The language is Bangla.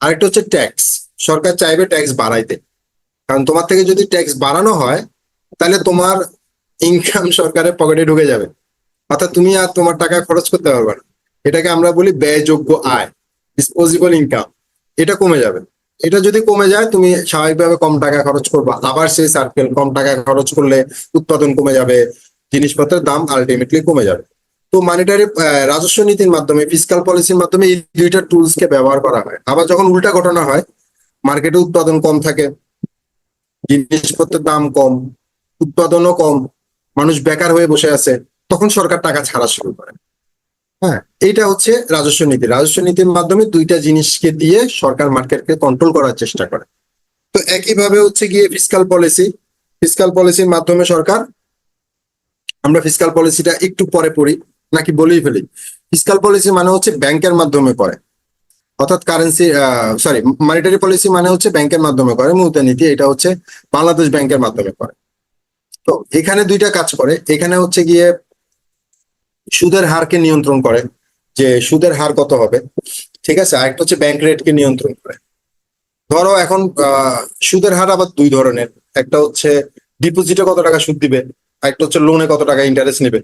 আরেকটা হচ্ছে ট্যাক্স সরকার চাইবে ট্যাক্স বাড়াইতে। কারণ তোমার থেকে যদি ট্যাক্স বাড়ানো হয়, তাহলে তোমার ইনকাম সরকারের পকেটে ঢুকে যাবে। অর্থাৎ তুমি আর তোমার টাকা খরচ করতে পারবে না। এটাকে আমরা বলি ব্যয়যোগ্য আয় ডিসপোজিবল ইনকাম এটা কমে যাবে। এটা যদি কমে যায়, তুমি স্বাভাবিকভাবে কম টাকা খরচ করবা। আবার সেই সার্কেল কম টাকা খরচ করলে উৎপাদন কমে যাবে, জিনিসপত্রের দাম আলটিমেটলি কমে যাবে। তো মানিটারি রাজস্ব নীতির মাধ্যমে ফিসকাল পলিসির মাধ্যমে এই দুইটা টুলস কে ব্যবহার করা হয়। আবার যখন উল্টা ঘটনা হয় মার্কেটে উৎপাদন কম থাকে, জিনিসপত্রের দাম কম, উৎপাদনও কম, মানুষ বেকার হয়ে বসে আছে, তখন সরকার টাকা ছাড়া শুরু করে। হ্যাঁ এইটা হচ্ছে রাজস্ব নীতি। রাজস্ব নীতির মাধ্যমে দুইটা জিনিসকে দিয়ে সরকার মার্কেটকে কন্ট্রোল করার চেষ্টা করে। তো একইভাবে হচ্ছে গিয়ে ফিসকাল পলিসি ফিসকাল পলিসির মাধ্যমে সরকার, আমরা ফিসকাল পলিসিটা একটু পরে পড়ি। নাকি বলেই ফেলি। ফিসকাল পলিসি মানে হচ্ছে ব্যাংকের মাধ্যমে করে অর্থাৎ কারেন্সি সরি মনিটারি পলিসি মানে হচ্ছে ব্যাংকের মাধ্যমে করে মুদ্রানীতি এটা হচ্ছে বাংলাদেশ ব্যাংকের মাধ্যমে করে তো এখানে দুইটা কাজ করে। এখানে হচ্ছে গিয়ে সুদের হারকে নিয়ন্ত্রণ করে, যে সুদের হার কত হবে, ঠিক আছে? আরেকটা হচ্ছে ব্যাংক রেটকে নিয়ন্ত্রণ করে। ধরো এখন সুদের হার আবার দুই ধরনের। একটা হচ্ছে ডিপোজিটে কত টাকা সুদ দিবে, আরেকটা হচ্ছে লোনে কত টাকা ইন্টারেস্ট নেবে।